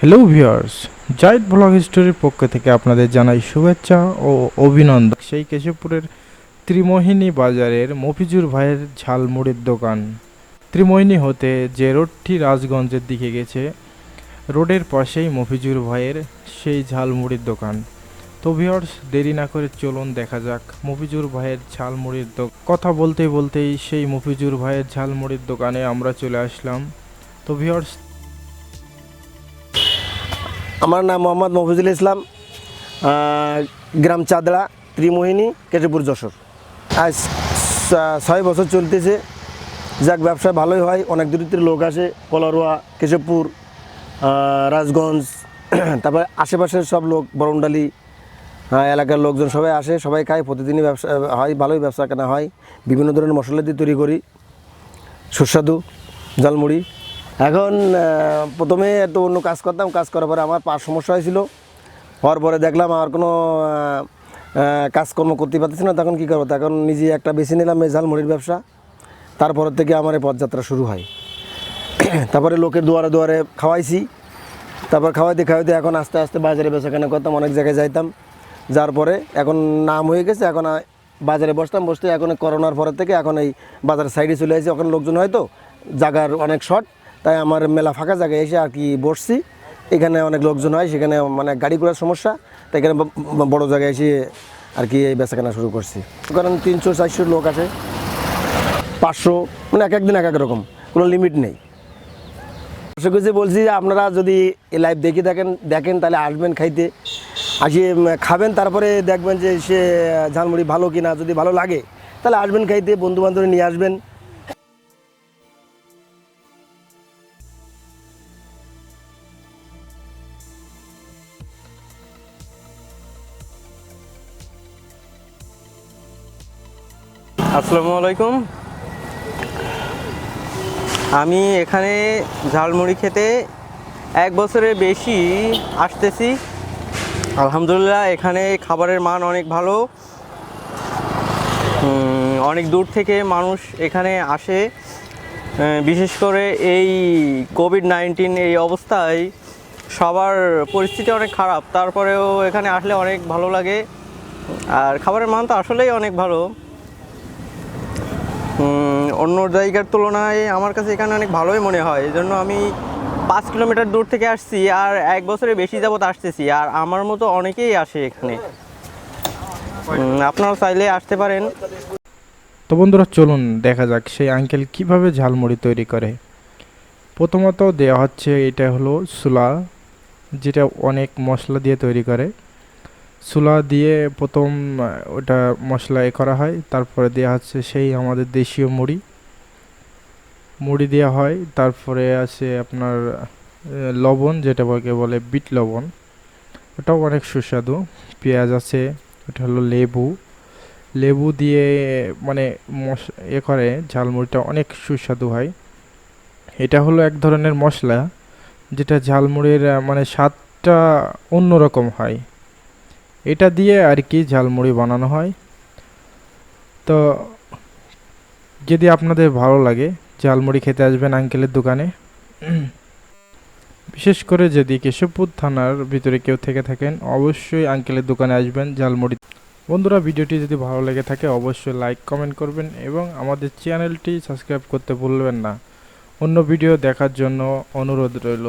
Hello viewers Zaid blog হিস্টোরির পক্ষ থেকে আপনাদের জানাই শুভেচ্ছা ও অভিনন্দন। সেই কেশবপুরের ত্রিমোহিনী বাজারের মফিজুর ভাইয়ের ঝালমুড়ির দোকান। ত্রিমোহিনী হতে যে রোডটি রাজগঞ্জের দিকে গেছে, রোডের পাশেই মফিজুর ভাইয়ের সেই ঝালমুড়ির দোকান। তো ভিউয়ার্স দেরি না করে চলুন দেখা যাক মফিজুর ভাইয়ের ঝালমুড়ির দোকান। কথা বলতে বলতেই সেই মফিজুর ভাইয়ের ঝালমুড়ির দোকানে আমরা চলে আসলাম। তো ভিউয়ার্স আমার নাম মোহাম্মদ মফিজুল ইসলাম গ্রাম চাদড়া, ত্রিমোহিনী, কেশবপুর যশোর। আজ ছয় বছর চলতেছে। যাক, ব্যবসা ভালোই হয়, অনেক দূরিত্বের লোক আসে, কলারোয়া, কেশবপুর রাজগঞ্জ, তারপরে আশেপাশের সব লোক বরমডালি এলাকার লোকজন সবাই আসে, সবাই খায়, প্রতিদিনই ব্যবসা হয়, ভালোই ব্যবসা কেনা হয়। বিভিন্ন ধরনের মশলা দিয়ে তৈরি করি। সুস্বাদু, ঝালমুড়ি। এখন প্রথমে একটু অন্য কাজ করতাম, কাজ করার পরে আমার পা সমস্যা হয়েছিল। হওয়ার পরে দেখলাম আমার কোনো কাজকর্ম করতে পারতেছি না, তখন কী করব? তখন নিজে একটা বেছে নিলাম, এই ঝালমুড়ির ব্যবসা। তারপর থেকে আমার এই পথযাত্রা শুরু হয়। তারপরে লোকের দুয়ারে দুয়ারে খাওয়াইছি। তারপর খাওয়াইতে খাওয়াইতে এখন আস্তে আস্তে বাজারে বেচাকেনা করতাম, অনেক জায়গায় যাইতাম। যার পরে এখন নাম হয়ে গেছে, এখন বাজারে বসতাম, বসতে এখন করোনার পরের থেকে এখন এই বাজারের সাইডে চলে আসি ওখানে লোকজন হয়তো, জায়গার অনেক শর্ট তাই আমার মেলা ফাঁকা জায়গায় এসে আর কি বসছি। এখানে অনেক লোকজন হয় সেখানে মানে গাড়ি ঘোড়ার সমস্যা তাই এখানে বড় জায়গায় এসে আর কি এই বেচাকেনা শুরু করছি। কারণ তিনশো চারশো লোক আছে পাঁচশো মানে এক একদিন এক এক রকম কোনো লিমিট নেই। দর্শক যে বলছি যে আপনারা যদি এই লাইভ দেখে থাকেন দেখেন তাহলে আসবেন খাইতে। আসি উম, খাবেন তারপরে দেখবেন যে সে ঝালমুড়ি ভালো কিনা যদি ভালো লাগে তাহলে আসবেন খাইতে বন্ধু বান্ধব নিয়ে আসবেন। আসসালামু আলাইকুম। আমি এখানে ঝালমুড়ি খেতে এক বছরের বেশি আসতেছি। আলহামদুলিল্লাহ, এখানে খাবারের মান অনেক ভালো। অনেক দূর থেকে মানুষ এখানে আসে। বিশেষ করে এই কোভিড নাইন্টিন এই অবস্থায় সবার পরিস্থিতি অনেক খারাপ। তারপরেও এখানে আসলে অনেক ভালো লাগে। আর খাবারের মান তো আসলেই অনেক ভালো। অন্য জায়গার তুলনায় আমার কাছে এখানে অনেক ভালোই মনে হয়। এই জন্য আমি পাঁচ কিলোমিটার দূর থেকে আসছি আর এক বছরে বেশি যাবত আসতেছি আর আমার মতো অনেকেই আসে এখানে। আপনারা চাইলে আসতে পারেন। তো বন্ধুরা, চলুন দেখা যাক সেই আঙ্কেল কীভাবে ঝালমুড়ি তৈরি করে। প্রথমত দেওয়া হচ্ছে এটা হলো সুলা, যেটা অনেক মশলা দিয়ে তৈরি করে। সুলা দিয়ে প্রথম ওটা মশলা এ করা হয়। তারপরে দেওয়া হচ্ছে সেই আমাদের দেশীয় মুড়ি। মুড়ি দেওয়া হয়। তারপরে আছে আপনার লবণ, যেটা বলে বিট লবণ। ওটাও অনেক সুস্বাদু। পেঁয়াজ আছে, ওটা হলো লেবু। লেবু দিয়ে মানে মশ, এ করে, ঝালমুড়িটা অনেক সুস্বাদু হয়। এটা হলো এক ধরনের মশলা, যেটা ঝালমুড়ির মানে স্বাদটা অন্যরকম হয়। এটা দিয়ে আর কি ঝালমুড়ি বানানো হয়। তো যদি আপনাদের ভালো লাগে, ঝালমুড়ি খেতে আসবেন আঙ্কেলের দোকানে। বিশেষ করে যদি কেশবপুর থানার ভিতরে কেউ থেকে থাকেন, অবশ্যই আঙ্কেলের দোকানে আসবেন ঝালমুড়ি। বন্ধুরা, ভিডিওটি যদি ভালো লেগে থাকে, অবশ্যই লাইক, কমেন্ট করবেন এবং আমাদের চ্যানেলটি সাবস্ক্রাইব করতে ভুলবেন না। অন্য ভিডিও দেখার জন্য অনুরোধ রইল।